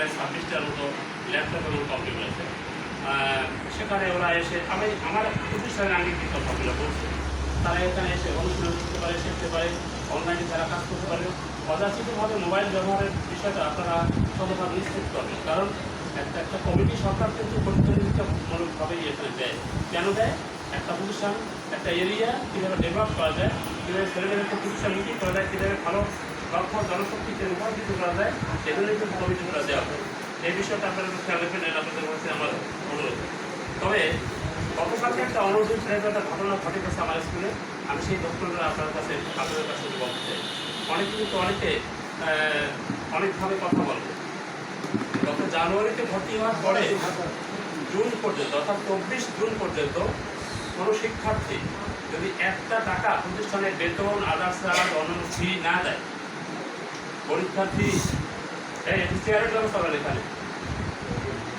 প্রায় ছাব্বিশটার মতো ল্যাপটপ এবং কম্পিউটার আছে সেখানে ওরা এসে, আমি, আমার প্রতিষ্ঠানের আঙ্গিক কথাগুলো বলছে। তারা এখানে এসে অনুশীলন করতে পারে, শিখতে পারে অনলাইনে তারা কাজ করতে পারে। অযাচিতভাবে মোবাইল ব্যবহারের বিষয়টা আপনারা শতভাগ নিশ্চিত করবেন। কারণ একটা একটা কমিটি সরকার কিন্তু প্রতিযোগিতামূলকভাবেই এখানে দেয়। কেন দেয়? একটা প্রতিষ্ঠান, একটা এরিয়া কীভাবে ডেভেলপ করা যায়, কীভাবে ছেলেমেয়েদেরকে প্রতিষ্ঠান মিটিং করা যায়, কীভাবে ভালো লক্ষ্য জনশক্তিকে রূপান্তরিত করা যায় সেজন্যই কিন্তু কমিটিগুলো দেওয়া হয়। এই বিষয়টা আপনারা খেয়াল রাখবেন এটা আপনাদের কাছে আমার অনুরোধ। তবে গতকালকে একটা অনুরোধ ছেড়ে একটা ঘটনা ঘটে গেছে আমার স্কুলে। আমি সেই ঘটনাটা আপনার কাছে, আপনাদের কাছে বলতে চাই। অনেকে কিন্তু অনেকে অনেকভাবে কথা বলে। গত জানুয়ারিতে ভর্তি হওয়ার পরে জুন পর্যন্ত, অর্থাৎ চব্বিশ জুন পর্যন্ত কোনো শিক্ষার্থী যদি একটা টাকা প্রতিষ্ঠানের বেতন আদার্স অন্য ফি না দেয় পরীক্ষার্থী এই চেয়ারের ব্যবস্থা করেন এখানে